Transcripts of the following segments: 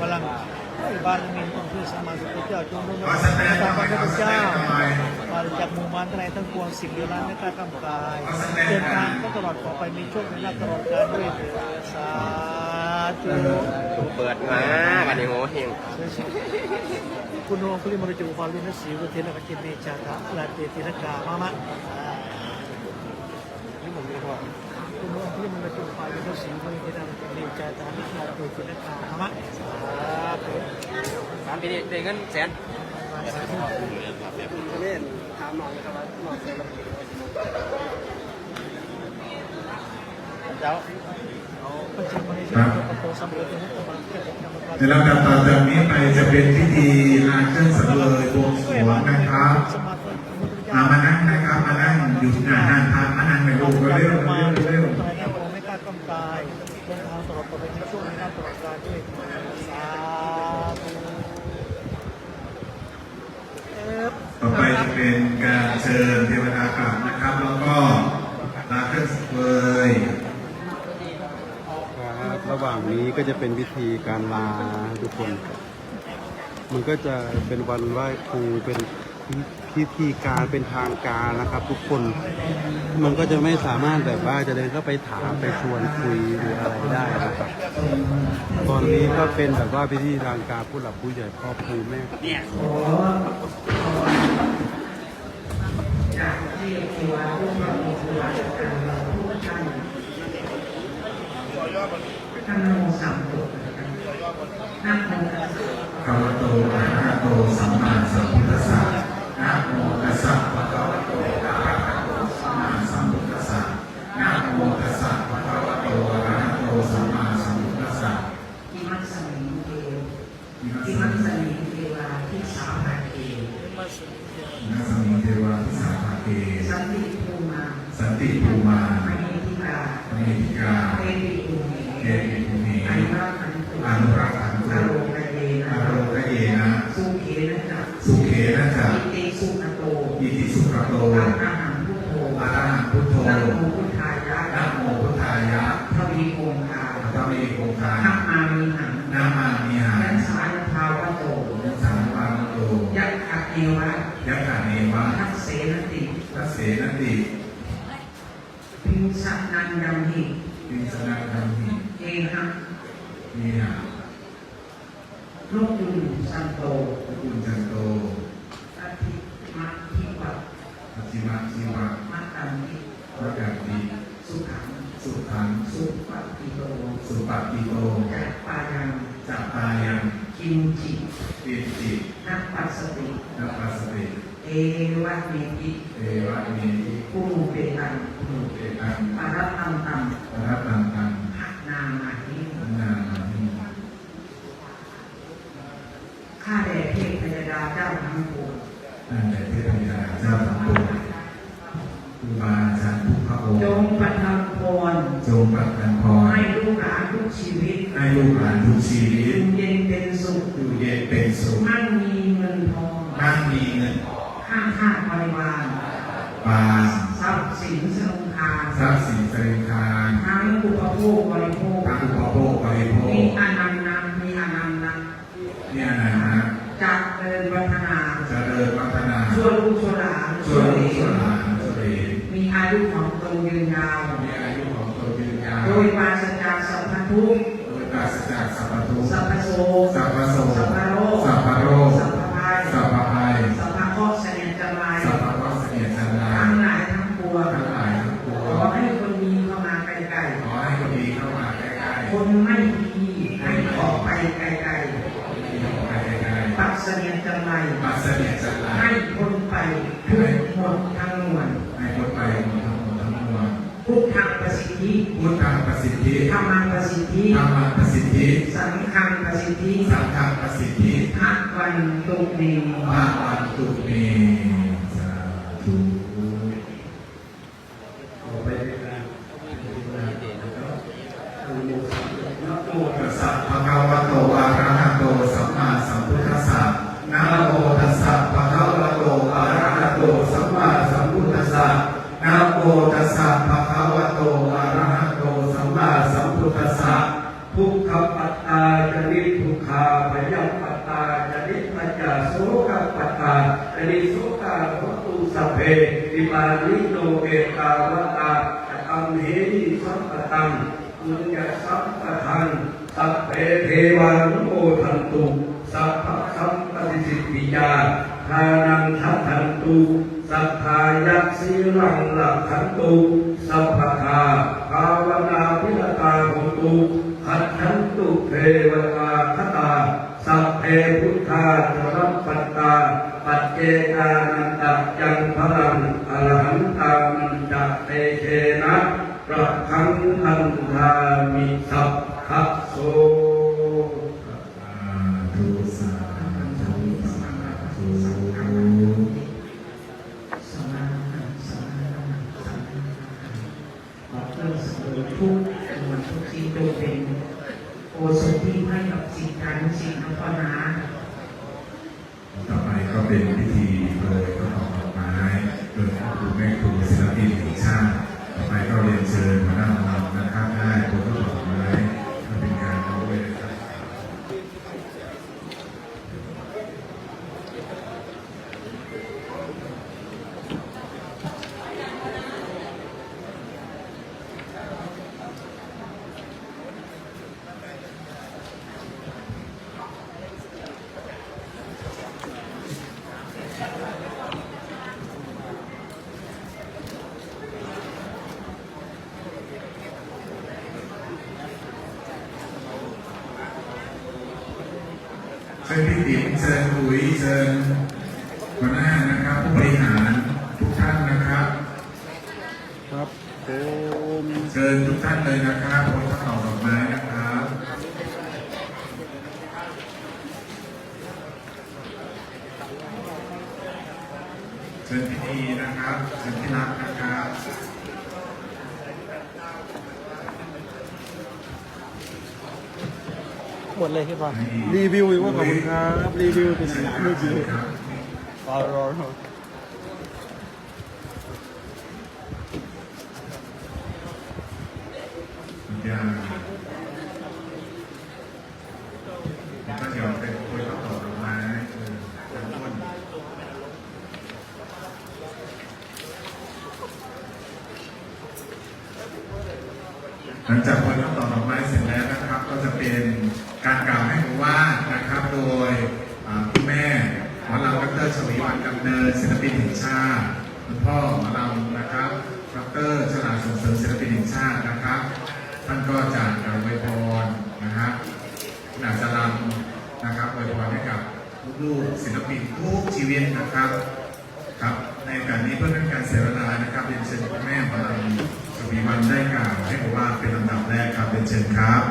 พลังบารมีของพระสัมมาสัมพุทธเจ้าจงดลพระพระพุทธเจ้าปราศจากหมู่มารทั้งหลายทั้งปวงสิ่งเดือดร้อนในกายกำกายเดินทางก็ตลอดขอไปมีโชคมีลาภตลอดกาลด้วยเถิดสาธุถูกเปิดมาบันนี้โหเฮงคุณโอคุลิมรจูความลินสีวุฒินกจินเนจาตะลาเตติรกามามะนี่ผมเรียกว่า คุณโอคุลิมรจูความลินสีวุฒินกจินเนจาตะลาเตติรกามามะสาธุสามปีนี้ได้เงินแสนเล่นถามหน่อยนะครับว่าหน่อยเสร็จแล้วเจ้าปับันนี้โตสัมปทานมุตตะเราในลำดับต่อจากนี้ไปจะเป็นพิธีลานเครื่องสังเวยบวงสรวงนะครับมามานั่งนะครับ มานั่งอยู่หน้าห้างพระมานั่งในโรงเร็วเร็ว มา เร็วเร็ว ตายแน่ผมไม่กล้ากำกายเดินทางตลอดไปในช่วงนี้ตลอดกาลด้วยสาธุเอฟ ต่อไปจะเป็นการเชิญเทวดากลับนะครับ แล้วก็ลานเครื่องสังเวย ครับระหว่าง นี้ก็จะเป็นพิธีการลาทุกคน มันก็จะเป็นวันไหว้ครูเป็นพิธีการเป็นทางการนะครับ ทุกคน มันก็จะไม่สามารถแบบว่าจะเดินเข้าไปถามไปชวนคุยหรืออะไรได้นะครับ ตอนนี้ก็เป็นแบบว่าพิธีทางการผู้หลักผู้ใหญ่พ่อครูแม่ท่านโมสัมพุทธนะโมตัสสะคาวะโตอะระหะโตสัมมาสัมพุทธัสสะนะ มามีหังนามามิหายัรนสายภาวะโตสามวาวะโตยักขะเอวะยักขะเอวะทักเสนติทัสเสนติพิมสันันยัมหิปิสนาคัมหิเอหะเอหาลูกยุนสันโต พระคุณจันโต อาทิมัทิปัต ปัจจิมาชีวะ มัตตันติ พระกาตี สุขัง สุขัง สุปฏิโต สุปฏิโต จักปายัง จัปตายัง กินจิ ปิติ นักปัสสติ นัปปัสสติ เอวะเมติ เอวะเมติผู้เปตังมุเอตังปารัตตังตังปรัตตังตังหักนามาหินามานิข้าแด่เทพยดาเจ้าทั้งปวงนั่นแหละเทพยาเจ้าทั้งปวงครูบาอาจารย์ทุกพระองค์จงประทานพรจงประทานพรให้ลูกหลานทุกชีวิตให้ลูกหลาน ทุกข์โดยปราศจากสัพพทุกข์สัพพโสสัพพโส พุทธังประสิทธิพุทธังประสิทธิธรรมังประสิทธิธรรมังประสิทธิ สังฆังประสิทธิสังฆังประสิทธิพักวันตุเมภาวันตุเมสาธุต่อไปด้วยกันนะโมตัสสะภะคะวะโตอะระหะโตสัมมาสัมพุทธัสสะนะโมตัสสะภะคะวะโตอะระหะโตสัมมาสัมพุทธัสสะนะโมตัสสะภะคะวะโตอะระหะโตสัมมาสัมพุทธัสสะภ ทุกขปัตตาจริทุกขาพยัมปัตตาจริปัญญาโสกปัตตาจริโสกาโหตุสัพเพติมา นิโนเกตาวตาจะอัมเหหิสัมปตังปุญญสัมปทังสัพเพเทวานุโมทันตุสัพพสัมปติสิทธิยาทานังทัพทันตุสัพพายักสีรังหลักขันตุสัพพะทาภาวนาพิรตาโหตุขัดขันตุเทวตาคตาสัพเพพุทธาจรัมปัตตา ปัจเจกานันตยังพลังอรหันตามัน จะเตเชนะประคังทันทามิสัพพะโส ธุสาธุสาธุ สมาธิสมาธิสมาธิขอเพื่อสมุนทุกมวลทุกสิ่งโดยเป็นโอสถที่ให้กับสิ่งการสิ่งอัปปนา ต่อไปก็เป็นพิธีโรยกระถางดอกไม้โดยพ่อครูแม่ครูศิลปินแห่งชาติต่อไปก็เรียนเชิญหัวหน้าเรานะครับได้โรยกระถางดอกไม้เพื่อเป็นการโรยนะครับ เชิ ญพี่ติ๋มเชิญอุ๋ยเชิญหัวหน้านะครับผู้บริหารทุกท่านนะครับ ครับผมเชิญทุกท่านเลยนะครับบนกระถางดอกไม้นะครับเชิญพิธีนะครับเชิญที่รักนะครับ หมดเลยพี่บอลรีวิวอีกว่าขอบคุณครับ รีวิวเป็นอย่างไม่ดีครับรอรอรอคุณยาก็เดี๋ยวเป็นนรับต่อดอกไม้เออทั้งต้นหลังจากคนรับ การกล่าวให้รู้ว่านะครับโดยคุณแม่หมอลำดรชวีวันดำเนินศิลปินแห่งชาติคุณพ่อหมอลำนะครับดรฉลาดส่งเสริมศิลปินแห่งชาตินะครับ ท่านก็จะกล่าวอวพรนะครับหนาจะรำนะครับอวพรให้กับลูกๆศิลปินทุกชีวิตนะครับครับในการนี้เพื่อเป็นการเสียเวลานะครับเรียนเชิญคุณแม่พลังชวีวันได้กล่าวให้ผมว่าเป็นลำดับแรกครับเรียนเชิญครับ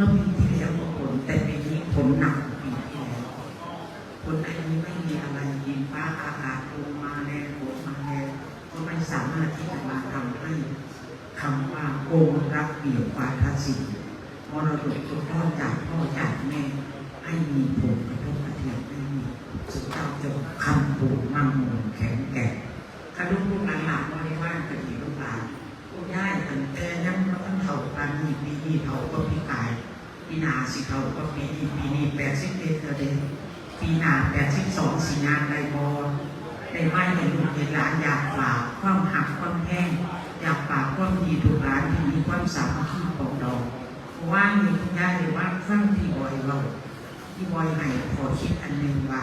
มื่อปีที่แล้วก็ผลแต่ปีนี้ผลหนักปีที่แล้วผลอันนี้ไม่มีอะไรยินฟ้าอากาศลงมาแรงฝนมาแรงก็ไม่สามารถที่จะมาทำให้คำว่าโกงรับเกี่ยววาทศิลป์มรดกตกทอดจากพ่อจากแม่ให้มีผลกระทบกระเทือนไม่มีสุดเจ้ายจงคำปูมั่งมงแข็งแกร่งข้าลูกลูกหลานหลานบริวารกันอีลูกหลานผู้ย่ายตั้งแต่ยังมาตั้งเท่ากันนี่ปีนี้เท่าก็ปีกาย ปีหนาสิเท่าก็ปีนี้ปีนี้แปดสิบเอ็ดเดือนปีหนาแปดสิบสองสีงานไดบอลได้ไม่ในลูกเห็นหลานอยากฝากความหักความแห้งอยากฝากความดีทุกหลานที่มีความสามัคคีของเราเพราะว่ามีคุณย่าหรือว่าฟังที่บอยเราที่บอยให้ขอคิดอันหนึ่งว่า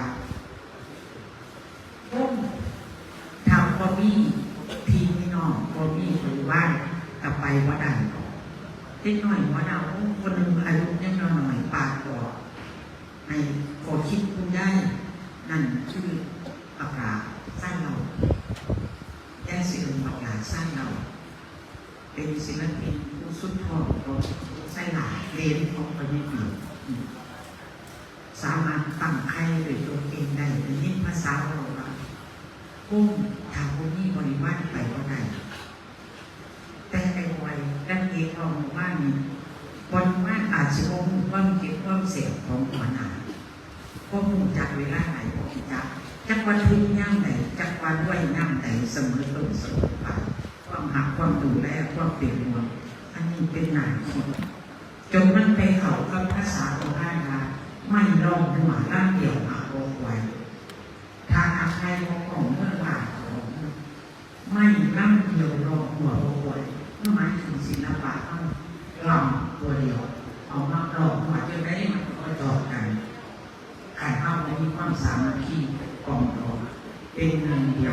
ต้มทำบอมี่พีนี่น้องบอมี่หรือว่ากับไปว่าดัน เล็กหน่อยว่าดาคนหนึ่งอายุยังน้อยหน่อยปากบอกให้ขอคิดคุณได้ นั่นคือปากกาสร้างเราแย่ศิลปากกาสร้างเรา เป็นศิลปินผู้สุดทองของไส้หลาเรียนของประเทศนี้สามารถตั้งใครหรือตัวเองได้ในยิ่งภาษาเราว่าพุ่งทางพวกนี้บริวารไปก็ได้แต่ไอ้วัย ดังเองเราว่านี่บริวารอาจจะมองความเก็บความเสียของหัวหน้าก็มุ่งจากเวลาไหนก็จากจักวันทุกย่างไหนจักวันด้วย่างไหนเสมอต้นเสมอปลายความหักความดูแลความเปลี่ยนมวลอันนี้เป็นหนาคิดจนมันไปเขากับภาษาของได้ว่าไม่ลองหัวร่างเดี่ยวหาโอกไว้ทางอาใครของของเมื่อวานของไม่ร่างหัวโอกไว้เมื่อหมายถึงศิลปะต้องลำตัวเดียว เอามาลองหัวจะได้มันก็จอบกันขันเข้าในมีความสามัคคีกองร อ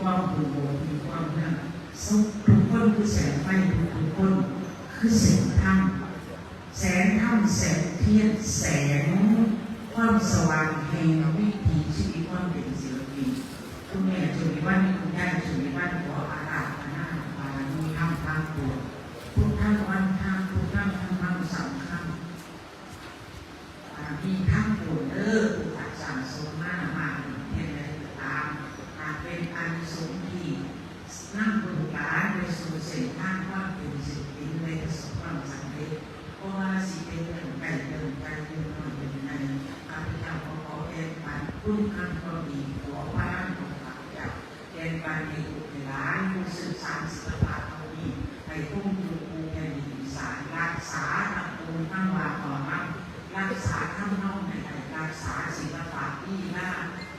ความผูโกมีความนั่งสุขทุกคนคือแสงไฟทุกคนคือแสงธรรมแสงธรรมแสงเทียนแสงความสว่างแห่งวิถีชีวิตความเป็นศิลปินคุณแม่จุลิวันคุณย่าจุลิวันขออาบารมีธรรมทางปวงพุทธวันทางพุทธธรรมธรรมสำคัญบารมีทั้งปวงเด้อผู้ตักสั่งสมมามาเพียงใดก็ตามหากเป็นอันสมที่นั่งบนหลานไปสู่เส้นทางความเป็นศิลปินในประสบความสำเร็จ เพราะว่าสิเป็นเรื่องไก่เดินไก่เดินนอนเป็นในข้าพเจ้าขอขอเอ็นปันคุณคำความดีขอพระร่างของข้าพเจ้าเอ็นปันในอุปราชผู้สื่อสารศิลปะเท่านี้ให้ทุ่มยูภูแผ่นดินอีสานรักษาตระกูลทั้งวาต่อรับรักษาทั้งน้องในใจรักษาศิลปะที่หน้า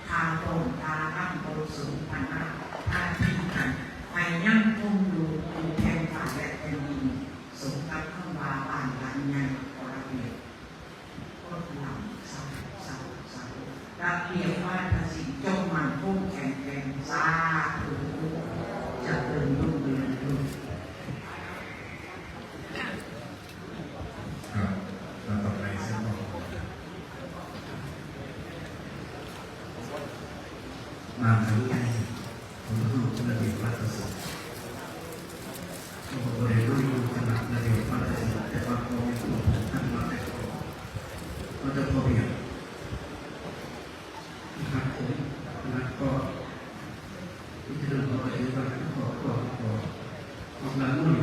ทาตรงทาตั้งโตสูงพันนาทาทิ้งกันให้ยั่งคงอยู่ภูแผ่นฝ่าและแผ่นดิน สมกับคำว่าบ้านหลังใหญ่ขอระเบียบก็หลังสาสาสา ระเพียบว่าทศีจงมันคงแข็งแรงสาธุจะเดินรุ่งเรืองรุ่ง ครับเราต่อไปเส้นต่อมาทางใหญ่ผมรู้คุณระเบียบวัฒนศิลป์ผมเรียนรู้ขนาดระเบียบวัฒนศิลป์แต่ว่าพอมีผู้ท่านมาแต่ก่อนก็จะพอเพียงนะครับผมนะก็ที่เธอบอกว่าเองว่าขอขอขออ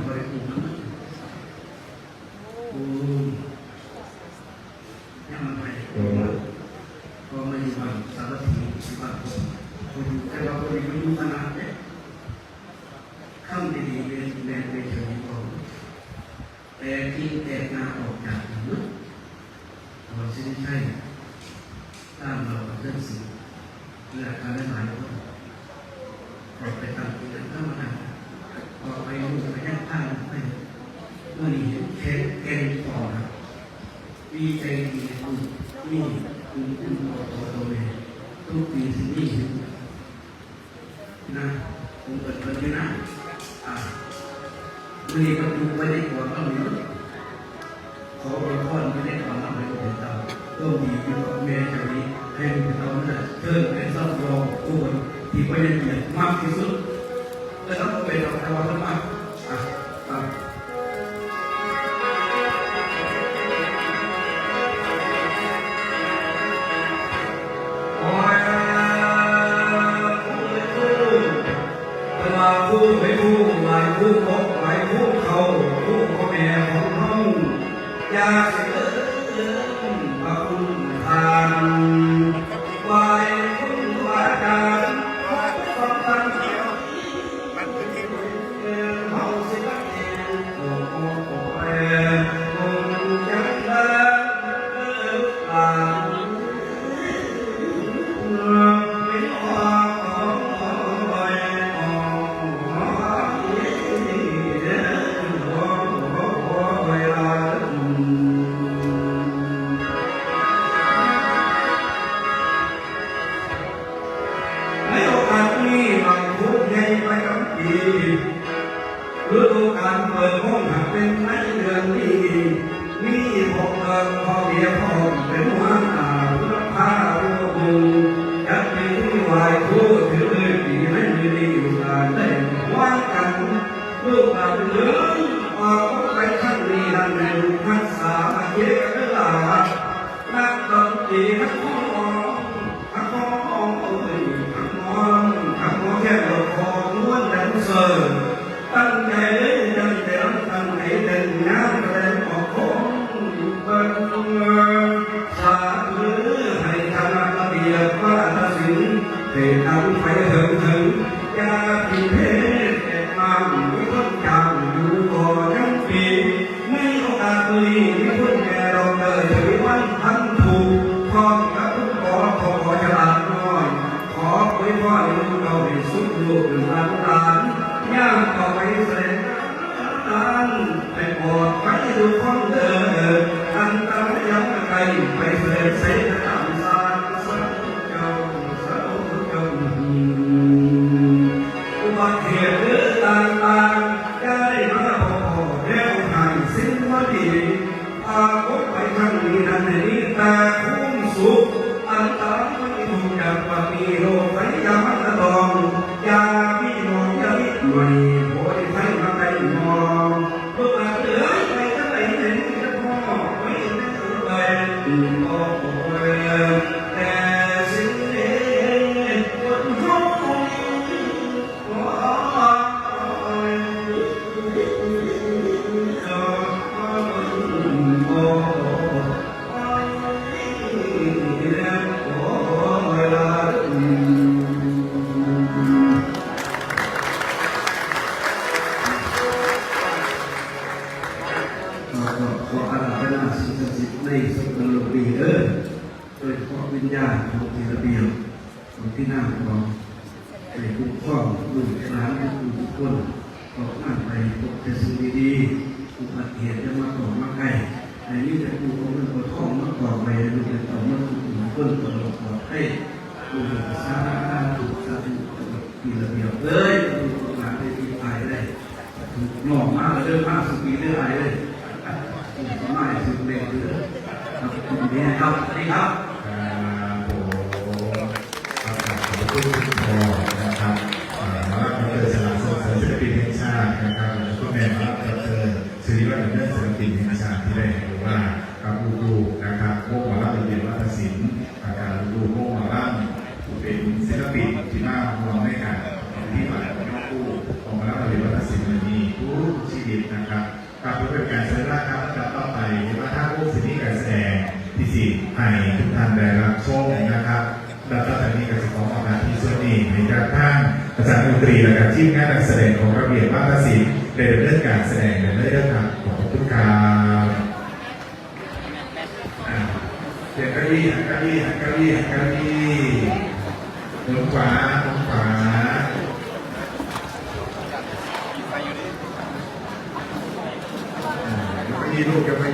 อ ทุกปีที่นี่นะผมเปิดเผยไม่ได้อ่าวันนี้ก็ดูไว่ได้ก่อนก็มีขอเป็นพ่อไม่ได้ก่อรับไปเป็นเตาองมีอยู่กับแม่เจ้านี้ให้เป็นเตาเนี่ยเพิ่มเป็นซอกรองทุกคนที่ไว้นเกียรติมากที่สุดแล้วก็เป็นเราทำมากอะอะ ฤดูการเปิดห้องหักเป็นในเดือนนี้มีผมเอิงพอเบียพอเป็นหัว 这个胖子比这个还 ให้ทุกท่านได้รับโชคนะครับแล้วก็ทานนี้กับของออกมาที่ส่วนนี้ในการตั้งอาจารย์ดนตรีและการที่งานการแสดงของระเบียบวัฒนศิลป์ในเรื่องการแสดงในเรื่องการขอบคุณครับเด็กกระวี่กระวี่กระวี่กระวี่ลงขวาลงขวามีลูกกั